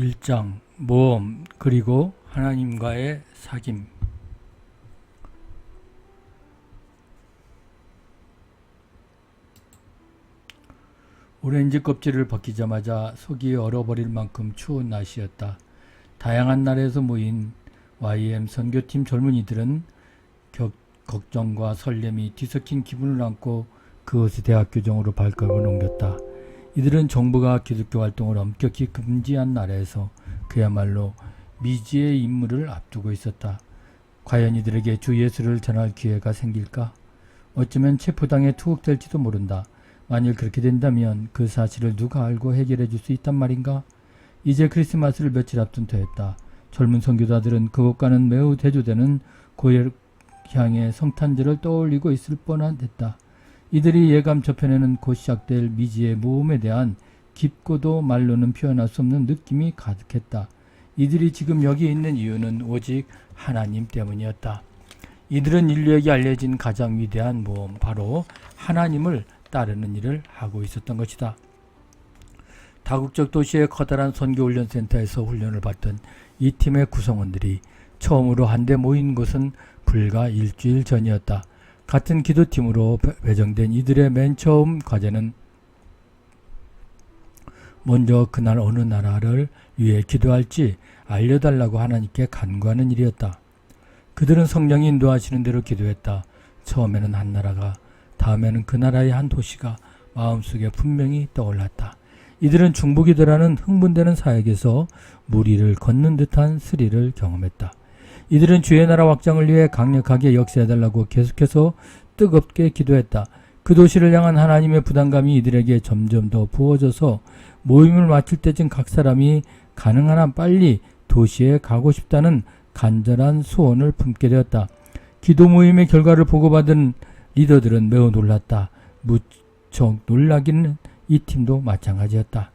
1장 모험 그리고 하나님과의 사귐 오렌지 껍질을 벗기자마자 속이 얼어버릴 만큼 추운 날씨였다. 다양한 나라에서 모인 YM 선교팀 젊은이들은 격, 걱정과 설렘이 뒤섞인 기분을 안고 그것의 대학 교정으로 발걸음을 옮겼다. 이들은 정부가 기독교 활동을 엄격히 금지한 나라에서 그야말로 미지의 임무를 앞두고 있었다. 과연 이들에게 주 예수를 전할 기회가 생길까? 어쩌면 체포당해 투옥될지도 모른다. 만일 그렇게 된다면 그 사실을 누가 알고 해결해 줄 수 있단 말인가? 이제 크리스마스를 며칠 앞둔 터였다. 젊은 선교사들은 그것과는 매우 대조되는 고향의 성탄절을 떠올리고 있을 뻔한 됐다. 이들이 예감 저편에는 곧 시작될 미지의 모험에 대한 깊고도 말로는 표현할 수 없는 느낌이 가득했다. 이들이 지금 여기 있는 이유는 오직 하나님 때문이었다. 이들은 인류에게 알려진 가장 위대한 모험, 바로 하나님을 따르는 일을 하고 있었던 것이다. 다국적 도시의 커다란 선교훈련센터에서 훈련을 받던 이 팀의 구성원들이 처음으로 한데 모인 곳은 불과 일주일 전이었다. 같은 기도팀으로 배- 배정된 이들의 맨 처음 과제는 먼저 그날 어느 나라를 위해 기도할지 알려달라고 하나님께 간구하는 일이었다. 그들은 성령이 인도하시는 대로 기도했다. 처음에는 한 나라가, 다음에는 그 나라의 한 도시가 마음속에 분명히 떠올랐다. 이들은 중보기도라는 흥분되는 사역에서 무리를 걷는 듯한 스릴을 경험했다. 이들은 주의 나라 확장을 위해 강력하게 역사해달라고 계속해서 뜨겁게 기도했다. 그 도시를 향한 하나님의 부담감이 이들에게 점점 더 부어져서 모임을 마칠 때쯤 각 사람이 가능한 한 빨리 도시에 가고 싶다는 간절한 소원을 품게 되었다. 기도 모임의 결과를 보고받은 리더들은 매우 놀랐다. 무척 놀라기는 이 팀도 마찬가지였다.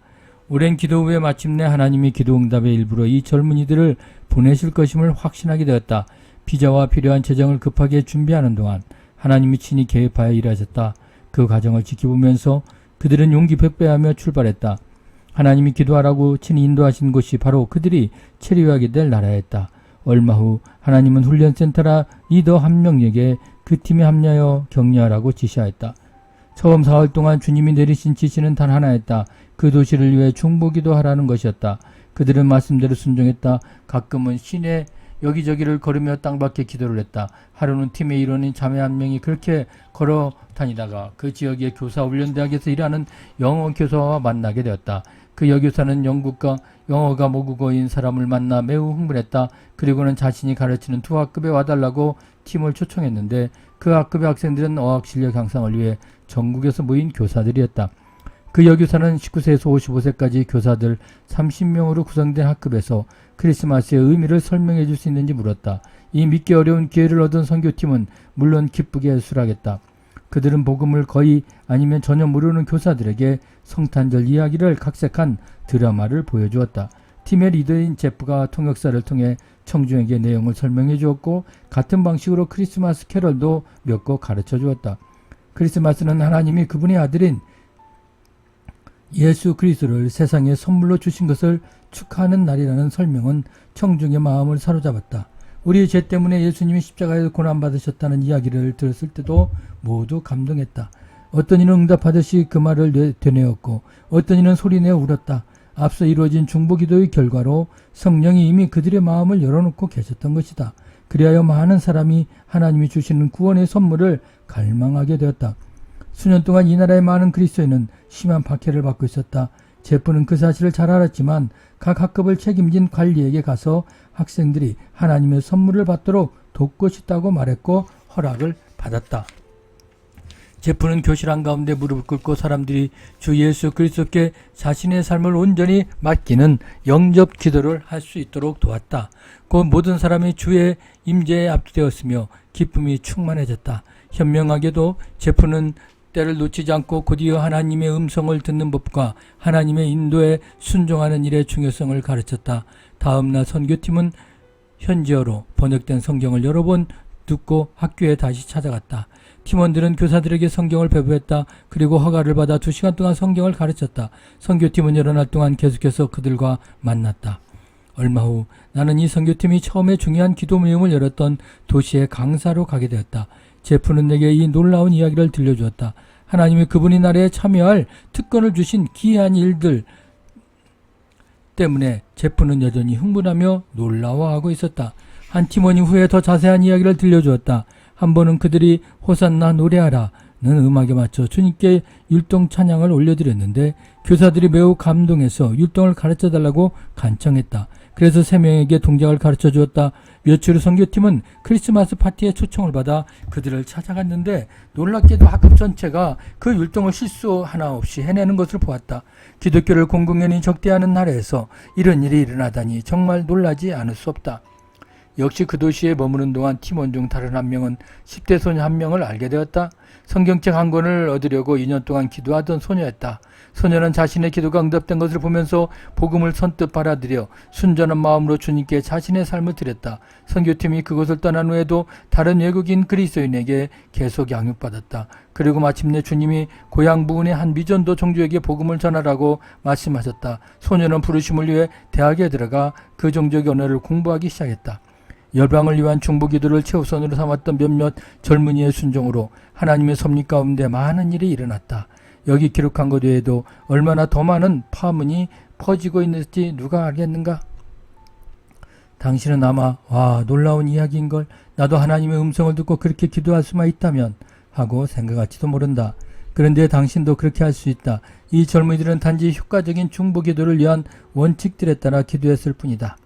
오랜 기도 후에 마침내 하나님이 기도 응답의 일부로 이 젊은이들을 보내실 것임을 확신하게 되었다. 비자와 필요한 재정을 급하게 준비하는 동안 하나님이 친히 개입하여 일하셨다. 그 과정을 지켜보면서 그들은 용기 백배하며 출발했다. 하나님이 기도하라고 친히 인도하신 곳이 바로 그들이 체류하게 될 나라였다. 얼마 후 하나님은 훈련센터라 리더 한 명에게 그 팀에 합류하여 격려하라고 지시하였다. 처음 사흘 동안 주님이 내리신 지시는 단 하나였다. 그 도시를 위해 중보기도 하라는 것이었다. 그들은 말씀대로 순종했다. 가끔은 시내 여기저기를 걸으며 땅밖에 기도를 했다. 하루는 팀의 일원인 자매 한 명이 그렇게 걸어 다니다가 그 지역의 교사 훈련대학에서 일하는 영어 교사와 만나게 되었다. 그 여교사는 영국과 영어가 모국어인 사람을 만나 매우 흥분했다. 그리고는 자신이 가르치는 두 학급에 와달라고 팀을 초청했는데 그 학급의 학생들은 어학 실력 향상을 위해 전국에서 모인 교사들이었다. 그 여교사는 19세에서 55세까지 교사들 30명으로 구성된 학급에서 크리스마스의 의미를 설명해 줄 수 있는지 물었다. 이 믿기 어려운 기회를 얻은 선교팀은 물론 기쁘게 수락했다. 그들은 복음을 거의 아니면 전혀 모르는 교사들에게 성탄절 이야기를 각색한 드라마를 보여주었다. 팀의 리더인 제프가 통역사를 통해 청중에게 내용을 설명해 주었고 같은 방식으로 크리스마스 캐럴도 몇 곡 가르쳐 주었다. 크리스마스는 하나님이 그분의 아들인 예수 그리스도를 세상에 선물로 주신 것을 축하하는 날이라는 설명은 청중의 마음을 사로잡았다. 우리의 죄 때문에 예수님이 십자가에서 고난받으셨다는 이야기를 들었을 때도 모두 감동했다. 어떤 이는 응답하듯이 그 말을 되- 되뇌었고 어떤 이는 소리내어 울었다. 앞서 이루어진 중보기도의 결과로 성령이 이미 그들의 마음을 열어놓고 계셨던 것이다. 그리하여 많은 사람이 하나님이 주시는 구원의 선물을 갈망하게 되었다. 수년 동안 이 나라의 많은 그리스도인은 심한 박해를 받고 있었다. 제프는 그 사실을 잘 알았지만 각 학급을 책임진 관리에게 가서 학생들이 하나님의 선물을 받도록 돕고 싶다고 말했고 허락을 받았다. 제프는 교실 한가운데 무릎을 꿇고 사람들이 주 예수 그리스도께 자신의 삶을 온전히 맡기는 영접 기도를 할 수 있도록 도왔다. 곧 모든 사람이 주의 임재에 압도되었으며 기쁨이 충만해졌다. 현명하게도 제프는 때를 놓치지 않고 곧이어 하나님의 음성을 듣는 법과 하나님의 인도에 순종하는 일의 중요성을 가르쳤다. 다음 날 선교팀은 현지어로 번역된 성경을 여러 번 듣고 학교에 다시 찾아갔다. 팀원들은 교사들에게 성경을 배부했다. 그리고 허가를 받아 두 시간 동안 성경을 가르쳤다. 선교팀은 여러 날 동안 계속해서 그들과 만났다. 얼마 후 나는 이 선교팀이 처음에 중요한 기도 모임을 열었던 도시의 강사로 가게 되었다. 제프는 내게 이 놀라운 이야기를 들려주었다. 하나님이 그분이 나라에 참여할 특권을 주신 기이한 일들 때문에 제프는 여전히 흥분하며 놀라워하고 있었다. 한 팀원이 후에 더 자세한 이야기를 들려주었다. 한 번은 그들이 호산나 노래하라 는 음악에 맞춰 주님께 율동 찬양을 올려드렸는데 교사들이 매우 감동해서 율동을 가르쳐 달라고 간청했다. 그래서 세 명에게 동작을 가르쳐 주었다. 며칠 후 선교팀은 크리스마스 파티에 초청을 받아 그들을 찾아갔는데 놀랍게도 학급 전체가 그 율동을 실수 하나 없이 해내는 것을 보았다. 기독교를 공공연히 적대하는 나라에서 이런 일이 일어나다니 정말 놀라지 않을 수 없다. 역시 그 도시에 머무는 동안 팀원 중 다른 한 명은 10대 소녀 한 명을 알게 되었다. 성경책 한 권을 얻으려고 2년 동안 기도하던 소녀였다. 소녀는 자신의 기도가 응답된 것을 보면서 복음을 선뜻 받아들여 순전한 마음으로 주님께 자신의 삶을 드렸다. 선교팀이 그곳을 떠난 후에도 다른 외국인 그리스도인에게 계속 양육받았다. 그리고 마침내 주님이 고향 부근의 한 미전도 종주에게 복음을 전하라고 말씀하셨다. 소녀는 부르심을 위해 대학에 들어가 그 종족의 언어를 공부하기 시작했다. 열방을 위한 중보 기도를 최우선으로 삼았던 몇몇 젊은이의 순종으로 하나님의 섭리 가운데 많은 일이 일어났다. 여기 기록한 것 외에도 얼마나 더 많은 파문이 퍼지고 있는지 누가 알겠는가? 당신은 아마 와 놀라운 이야기인 걸 나도 하나님의 음성을 듣고 그렇게 기도할 수만 있다면 하고 생각할지도 모른다. 그런데 당신도 그렇게 할 수 있다. 이 젊은이들은 단지 효과적인 중보 기도를 위한 원칙들에 따라 기도했을 뿐이다.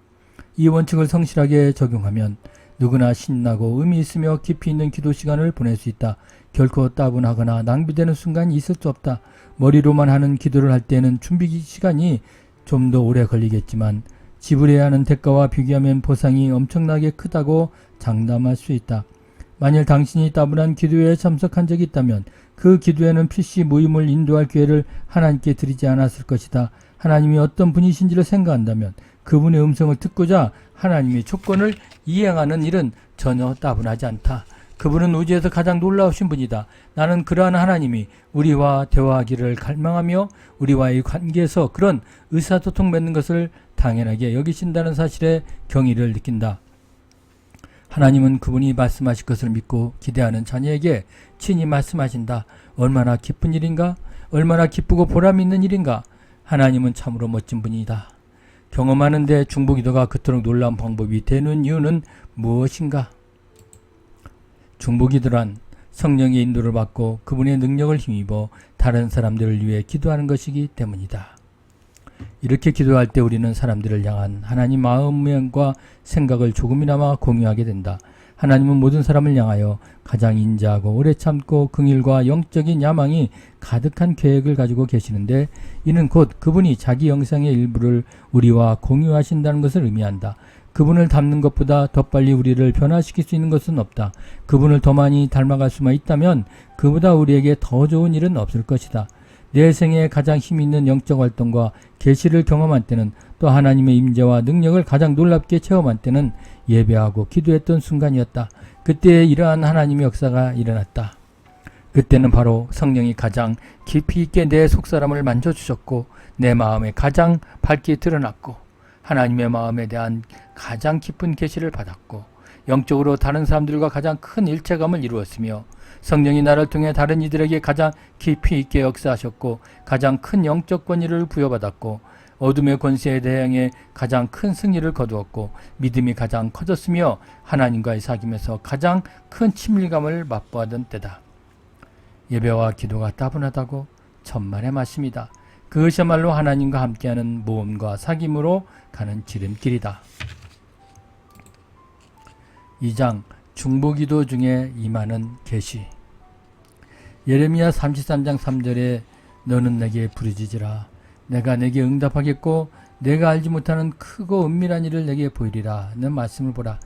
이 원칙을 성실하게 적용하면 누구나 신나고 의미 있으며 깊이 있는 기도 시간을 보낼 수 있다. 결코 따분하거나 낭비되는 순간이 있을 수 없다. 머리로만 하는 기도를 할 때는 준비 시간이 좀 더 오래 걸리겠지만 지불해야 하는 대가와 비교하면 보상이 엄청나게 크다고 장담할 수 있다. 만일 당신이 따분한 기도에 참석한 적이 있다면 그 기도에는 필시 모임을 인도할 기회를 하나님께 드리지 않았을 것이다. 하나님이 어떤 분이신지를 생각한다면 그분의 음성을 듣고자 하나님의 조건을 이행하는 일은 전혀 따분하지 않다. 그분은 우주에서 가장 놀라우신 분이다. 나는 그러한 하나님이 우리와 대화하기를 갈망하며 우리와의 관계에서 그런 의사소통 맺는 것을 당연하게 여기신다는 사실에 경의를 느낀다. 하나님은 그분이 말씀하실 것을 믿고 기대하는 자녀에게 친히 말씀하신다. 얼마나 기쁜 일인가? 얼마나 기쁘고 보람 있는 일인가? 하나님은 참으로 멋진 분이다. 경험하는데 중보 기도가 그토록 놀라운 방법이 되는 이유는 무엇인가? 중보기도란 성령의 인도를 받고 그분의 능력을 힘입어 다른 사람들을 위해 기도하는 것이기 때문이다. 이렇게 기도할 때 우리는 사람들을 향한 하나님 마음과 생각을 조금이나마 공유하게 된다. 하나님은 모든 사람을 향하여 가장 인자하고 오래 참고 긍일과 영적인 야망이 가득한 계획을 가지고 계시는데 이는 곧 그분이 자기 영상의 일부를 우리와 공유하신다는 것을 의미한다. 그분을 닮는 것보다 더 빨리 우리를 변화시킬 수 있는 것은 없다. 그분을 더 많이 닮아갈 수만 있다면 그보다 우리에게 더 좋은 일은 없을 것이다. 내 생에 가장 힘 있는 영적 활동과 계시를 경험한 때는 또 하나님의 임재와 능력을 가장 놀랍게 체험한 때는 예배하고 기도했던 순간이었다. 그때 이러한 하나님의 역사가 일어났다. 그때는 바로 성령이 가장 깊이 있게 내 속사람을 만져주셨고 내 마음에 가장 밝게 드러났고 하나님의 마음에 대한 가장 깊은 계시를 받았고 영적으로 다른 사람들과 가장 큰 일체감을 이루었으며 성령이 나를 통해 다른 이들에게 가장 깊이 있게 역사하셨고 가장 큰 영적 권위를 부여받았고 어둠의 권세에 대항해 가장 큰 승리를 거두었고 믿음이 가장 커졌으며 하나님과의 사귐에서 가장 큰 친밀감을 맛보았던 때다. 예배와 기도가 따분하다고 천만의 말씀이다. 그것이야말로 하나님과 함께하는 모험과 사귐으로 가는 지름길이다. 2장 중보기도 중에 임하는 계시 예레미야 33장 3절에 너는 내게 부르짖으라 내가 내게 응답하겠고 내가 알지 못하는 크고 은밀한 일을 내게 보이리라 는 말씀을 보라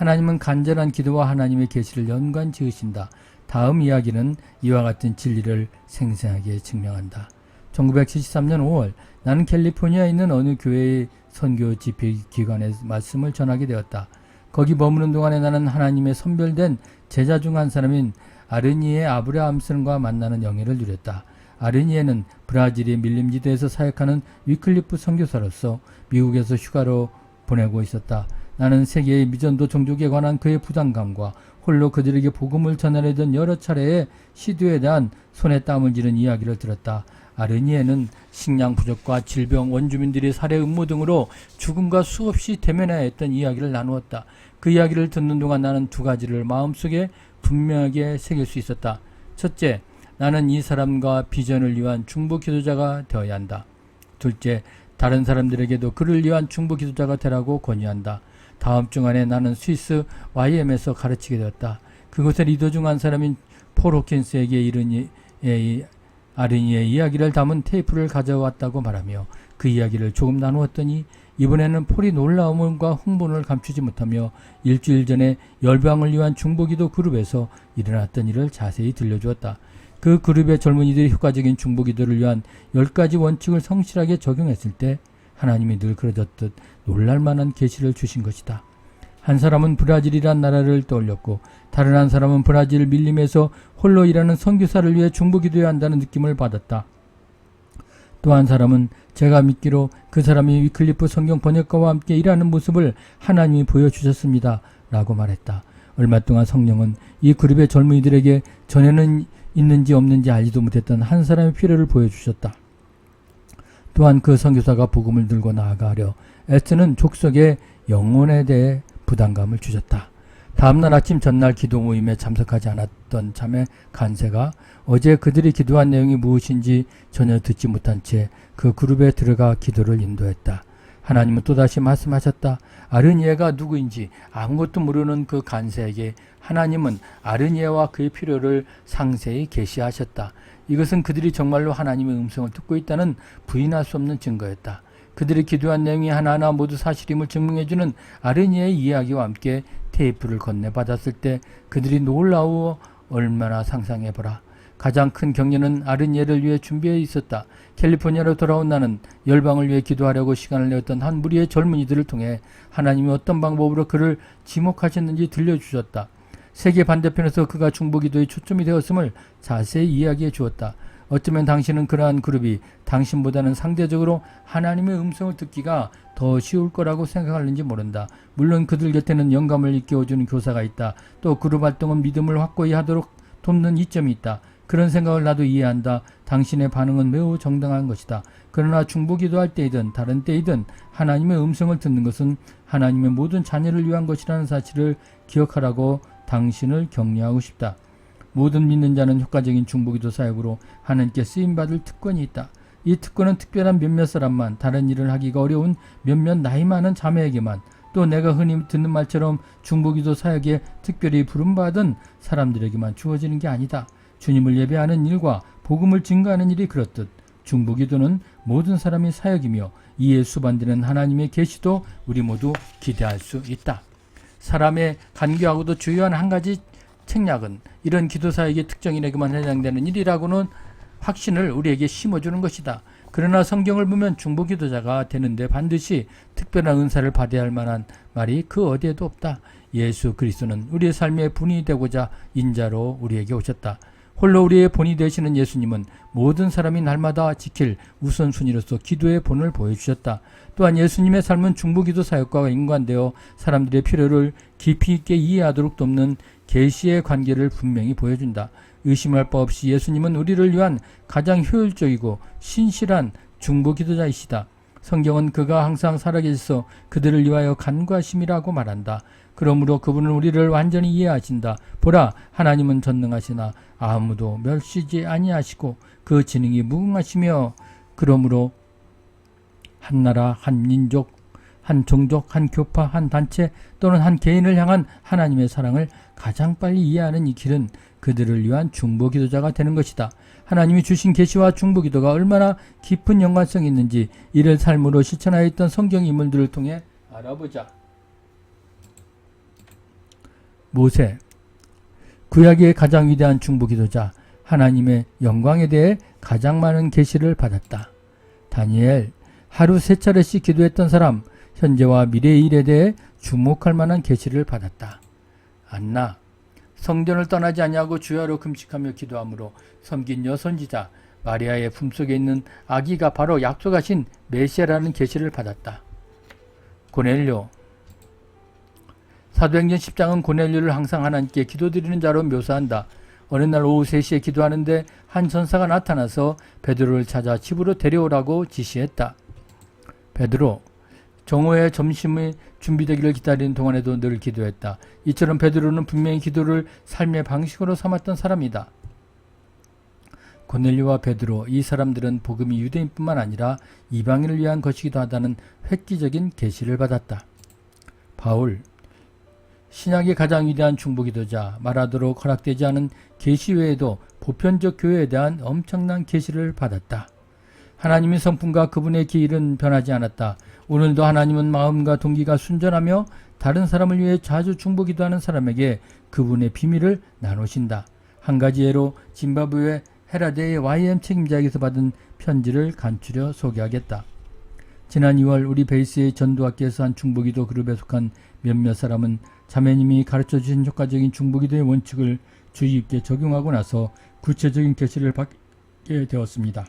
하나님은 간절한 기도와 하나님의 계시를 연관 지으신다. 다음 이야기는 이와 같은 진리를 생생하게 증명한다. 1973년 5월 나는 캘리포니아에 있는 어느 교회의 선교 집회 기관에 말씀을 전하게 되었다. 거기 머무는 동안에 나는 하나님의 선별된 제자 중 한 사람인 아르니의 아브라함슨과 만나는 영예를 누렸다. 아르니에는 브라질의 밀림지대에서 사역하는 위클리프 선교사로서 미국에서 휴가로 보내고 있었다. 나는 세계의 미전도 종족에 관한 그의 부담감과 홀로 그들에게 복음을 전하려던 여러 차례의 시도에 대한 손에 땀을 지른 이야기를 들었다. 아르니에는 식량 부족과 질병, 원주민들의 살해 음모 등으로 죽음과 수없이 대면해야 했던 이야기를 나누었다. 그 이야기를 듣는 동안 나는 두 가지를 마음속에 분명하게 새길 수 있었다. 첫째, 나는 이 사람과 비전을 위한 중보 기도자가 되어야 한다. 둘째, 다른 사람들에게도 그를 위한 중보 기도자가 되라고 권유한다. 다음 주 안에 나는 스위스 YM에서 가르치게 되었다. 그곳의 리더 중 한 사람인 폴 호킨스에게 이른 이, 이, 아르니의 이야기를 담은 테이프를 가져왔다고 말하며 그 이야기를 조금 나누었더니 이번에는 폴이 놀라움과 흥분을 감추지 못하며 일주일 전에 열방을 위한 중보기도 그룹에서 일어났던 일을 자세히 들려주었다. 그 그룹의 젊은이들이 효과적인 중보기도를 위한 열 가지 원칙을 성실하게 적용했을 때 하나님이 늘 그러졌듯 놀랄만한 계시를 주신 것이다. 한 사람은 브라질이란 나라를 떠올렸고 다른 한 사람은 브라질 밀림에서 홀로 일하는 선교사를 위해 중보기도해야 한다는 느낌을 받았다. 또 한 사람은 제가 믿기로 그 사람이 위클리프 성경 번역가와 함께 일하는 모습을 하나님이 보여주셨습니다. 라고 말했다. 얼마 동안 성령은 이 그룹의 젊은이들에게 전에는 있는지 없는지 알지도 못했던 한 사람의 필요를 보여주셨다. 또한 그 선교사가 복음을 들고 나아가려 애쓰는 족속의 영혼에 대해 부담감을 주셨다. 다음날 아침 전날 기도 모임에 참석하지 않았던 자매 간세가 어제 그들이 기도한 내용이 무엇인지 전혀 듣지 못한 채 그 그룹에 들어가 기도를 인도했다. 하나님은 또다시 말씀하셨다. 아르니에가 누구인지 아무것도 모르는 그 간세에게 하나님은 아르니에와 그의 필요를 상세히 계시하셨다. 이것은 그들이 정말로 하나님의 음성을 듣고 있다는 부인할 수 없는 증거였다. 그들이 기도한 내용이 하나하나 모두 사실임을 증명해주는 아르니의 이야기와 함께 테이프를 건네받았을 때 그들이 놀라워 얼마나 상상해보라. 가장 큰 격려는 아르니에를 위해 준비해 있었다. 캘리포니아로 돌아온 나는 열방을 위해 기도하려고 시간을 내었던 한 무리의 젊은이들을 통해 하나님이 어떤 방법으로 그를 지목하셨는지 들려주셨다. 세계 반대편에서 그가 중보기도의 초점이 되었음을 자세히 이야기해 주었다. 어쩌면 당신은 그러한 그룹이 당신보다는 상대적으로 하나님의 음성을 듣기가 더 쉬울 거라고 생각하는지 모른다. 물론 그들 곁에는 영감을 일깨워주는 교사가 있다. 또 그룹 활동은 믿음을 확고히 하도록 돕는 이점이 있다. 그런 생각을 나도 이해한다. 당신의 반응은 매우 정당한 것이다. 그러나 중보기도 할 때이든 다른 때이든 하나님의 음성을 듣는 것은 하나님의 모든 자녀를 위한 것이라는 사실을 기억하라고 당신을 격려하고 싶다. 모든 믿는 자는 효과적인 중보기도 사역으로 하나님께 쓰임받을 특권이 있다. 이 특권은 특별한 몇몇 사람만 다른 일을 하기가 어려운 몇몇 나이 많은 자매에게만 또 내가 흔히 듣는 말처럼 중보기도 사역에 특별히 부름받은 사람들에게만 주어지는 게 아니다. 주님을 예배하는 일과 복음을 증거하는 일이 그렇듯 중보기도는 모든 사람이 사역이며 이에 수반되는 하나님의 계시도 우리 모두 기대할 수 있다. 사람의 간교하고도 주요한 한 가지 책략은 이런 기도사에게 특정인에게만 해당되는 일이라고는 확신을 우리에게 심어주는 것이다. 그러나 성경을 보면 중보 기도자가 되는데 반드시 특별한 은사를 받아야 할 만한 말이 그 어디에도 없다. 예수 그리스도는 우리의 삶의 분이 되고자 인자로 우리에게 오셨다. 홀로 우리의 본이 되시는 예수님은 모든 사람이 날마다 지킬 우선순위로서 기도의 본을 보여주셨다. 또한 예수님의 삶은 중보기도 사역과 인관되어 사람들의 필요를 깊이 있게 이해하도록 돕는 계시의 관계를 분명히 보여준다. 의심할 바 없이 예수님은 우리를 위한 가장 효율적이고 신실한 중보기도자이시다. 성경은 그가 항상 살아계셔서 그들을 위하여 간과심이라고 말한다. 그러므로 그분은 우리를 완전히 이해하신다. 보라, 하나님은 전능하시나 아무도 멸시지 아니하시고 그 지능이 무궁하시며 그러므로 한 나라, 한 민족, 한 종족, 한 교파, 한 단체 또는 한 개인을 향한 하나님의 사랑을 가장 빨리 이해하는 이 길은 그들을 위한 중보 기도자가 되는 것이다. 하나님이 주신 계시와 중보 기도가 얼마나 깊은 연관성이 있는지 이를 삶으로 실천하여 있던 성경 인물들을 통해 알아보자. 모세 구약의 가장 위대한 중보 기도자 하나님의 영광에 대해 가장 많은 계시를 받았다. 다니엘 하루 세 차례씩 기도했던 사람 현재와 미래의 일에 대해 주목할 만한 계시를 받았다. 안나 성전을 떠나지 아니하고 주야로 금식하며 기도함으로 섬긴 여선지자 마리아의 품속에 있는 아기가 바로 약속하신 메시아라는 계시를 받았다. 고넬료 사도행전 10장은 고넬료를 항상 하나님께 기도드리는 자로 묘사한다. 어느 날 오후 3시에 기도하는데 한 전사가 나타나서 베드로를 찾아 집으로 데려오라고 지시했다. 베드로 정오에 점심이 준비되기를 기다리는 동안에도 늘 기도했다. 이처럼 베드로는 분명히 기도를 삶의 방식으로 삼았던 사람이다. 고넬료와 베드로 이 사람들은 복음이 유대인뿐만 아니라 이방인을 위한 것이기도 하다는 획기적인 계시를 받았다. 바울 신약의 가장 위대한 중보기도자 말하도록 허락되지 않은 계시 외에도 보편적 교회에 대한 엄청난 계시를 받았다. 하나님의 성품과 그분의 길은 변하지 않았다. 오늘도 하나님은 마음과 동기가 순전하며 다른 사람을 위해 자주 중보기도하는 사람에게 그분의 비밀을 나누신다. 한 가지 예로 짐바브웨 헤라데의 YM 책임자에게서 받은 편지를 간추려 소개하겠다. 지난 2월 우리 베이스의 전도학교에서 한 중보기도 그룹에 속한 몇몇 사람은 자매님이 가르쳐 주신 효과적인 중보기도의 원칙을 주의 깊게 적용하고 나서 구체적인 계시를 받게 되었습니다.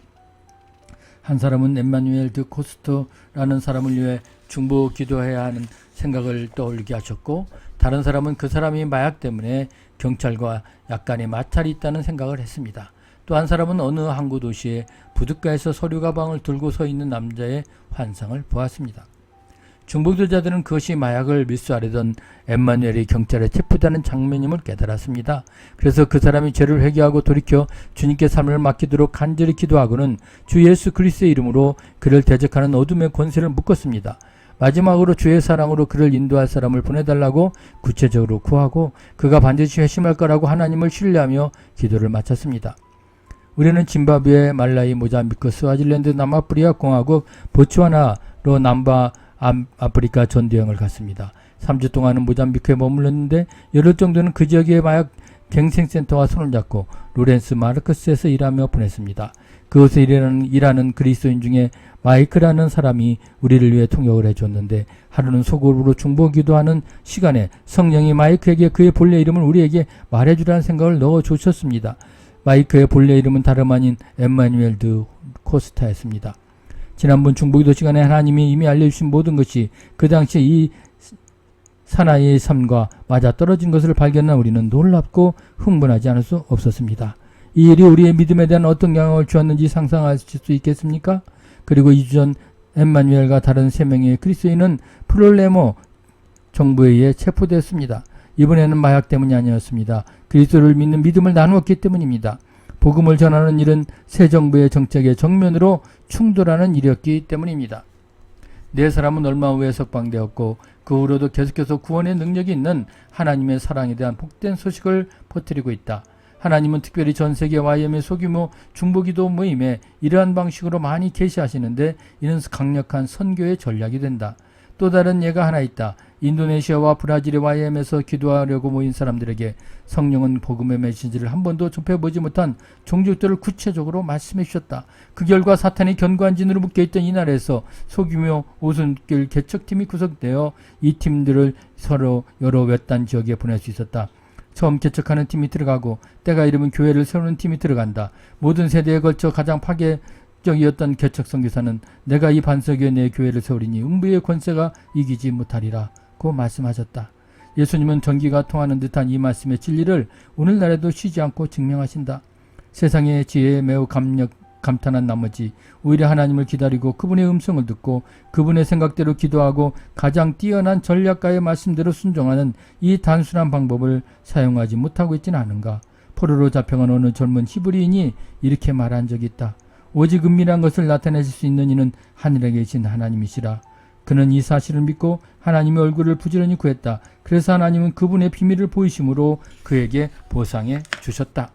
한 사람은 엠마누엘 드 코스트라는 사람을 위해 중보 기도해야 하는 생각을 떠올리게 하셨고 다른 사람은 그 사람이 마약 때문에 경찰과 약간의 마찰이 있다는 생각을 했습니다. 또 한 사람은 어느 항구 도시에 부둣가에서 서류 가방을 들고 서 있는 남자의 환상을 보았습니다. 중보기도자들은 그것이 마약을 밀수하려던 엠마누엘이 경찰에 체포되는 장면임을 깨달았습니다. 그래서 그 사람이 죄를 회개하고 돌이켜 주님께 삶을 맡기도록 간절히 기도하고는 주 예수 그리스도의 이름으로 그를 대적하는 어둠의 권세를 묶었습니다. 마지막으로 주의 사랑으로 그를 인도할 사람을 보내달라고 구체적으로 구하고 그가 반드시 회심할 거라고 하나님을 신뢰하며 기도를 마쳤습니다. 우리는 짐바브웨, 말라이, 모자미크, 스와질랜드, 남아프리카 공화국, 보츠와나로 남바 아프리카 전도여행을 갔습니다. 3주 동안은 모잠비크에 머물렀는데 열흘 정도는 그 지역의 마약 갱생센터와 손을 잡고 로렌스 마르크스에서 일하며 보냈습니다. 그곳에 일하는, 일하는 그리스도인 중에 마이크라는 사람이 우리를 위해 통역을 해줬는데 하루는 소그룹으로 중보 기도하는 시간에 성령이 마이크에게 그의 본래 이름을 우리에게 말해주라는 생각을 넣어 주셨습니다. 마이크의 본래 이름은 다름 아닌 엠마뉴엘 드 코스타였습니다. 지난번 중보기도 시간에 하나님이 이미 알려주신 모든 것이 그 당시 이 사나이의 삶과 맞아 떨어진 것을 발견한 우리는 놀랍고 흥분하지 않을 수 없었습니다. 이 일이 우리의 믿음에 대한 어떤 영향을 주었는지 상상하실 수 있겠습니까? 그리고 2주 전 엠마뉴엘과 다른 세 명의 그리스도인은 프롤레모 정부에 의해 체포되었습니다. 이번에는 마약 때문이 아니었습니다. 그리스도를 믿는 믿음을 나누었기 때문입니다. 복음을 전하는 일은 새 정부의 정책에 정면으로 충돌하는 일이었기 때문입니다. 네 사람은 얼마 후에 석방되었고 그 후로도 계속해서 구원의 능력이 있는 하나님의 사랑에 대한 복된 소식을 퍼뜨리고 있다. 하나님은 특별히 전 세계 YM의 소규모 중보기도 모임에 이러한 방식으로 많이 계시하시는데 이는 강력한 선교의 전략이 된다. 또 다른 예가 하나 있다. 인도네시아와 브라질의 YM에서 기도하려고 모인 사람들에게 성령은 복음의 메시지를 한 번도 접해보지 못한 종족들을 구체적으로 말씀해 주셨다. 그 결과 사탄이 견고한 진으로 묶여있던 이 나라에서 소규모 오순길 개척팀이 구성되어 이 팀들을 서로 여러 외딴 지역에 보낼 수 있었다. 처음 개척하는 팀이 들어가고 때가 이르면 교회를 세우는 팀이 들어간다. 모든 세대에 걸쳐 가장 파괴 적이었던 개척 선교사는 내가 이 반석 위에 내 교회를 세우리니 음부의 권세가 이기지 못하리라 고 말씀하셨다. 예수님은 전기가 통하는 듯한 이 말씀의 진리를 오늘날에도 쉬지 않고 증명하신다. 세상의 지혜에 매우 감력, 감탄한 나머지 오히려 하나님을 기다리고 그분의 음성을 듣고 그분의 생각대로 기도하고 가장 뛰어난 전략가의 말씀대로 순종하는 이 단순한 방법을 사용하지 못하고 있지는 않은가. 포로로 잡혀간 어느 젊은 히브리인이 이렇게 말한 적이 있다. 오직 은밀한 것을 나타내실 수 있는 이는 하늘에 계신 하나님이시라. 그는 이 사실을 믿고 하나님의 얼굴을 부지런히 구했다. 그래서 하나님은 그분의 비밀을 보이심으로 그에게 보상해 주셨다.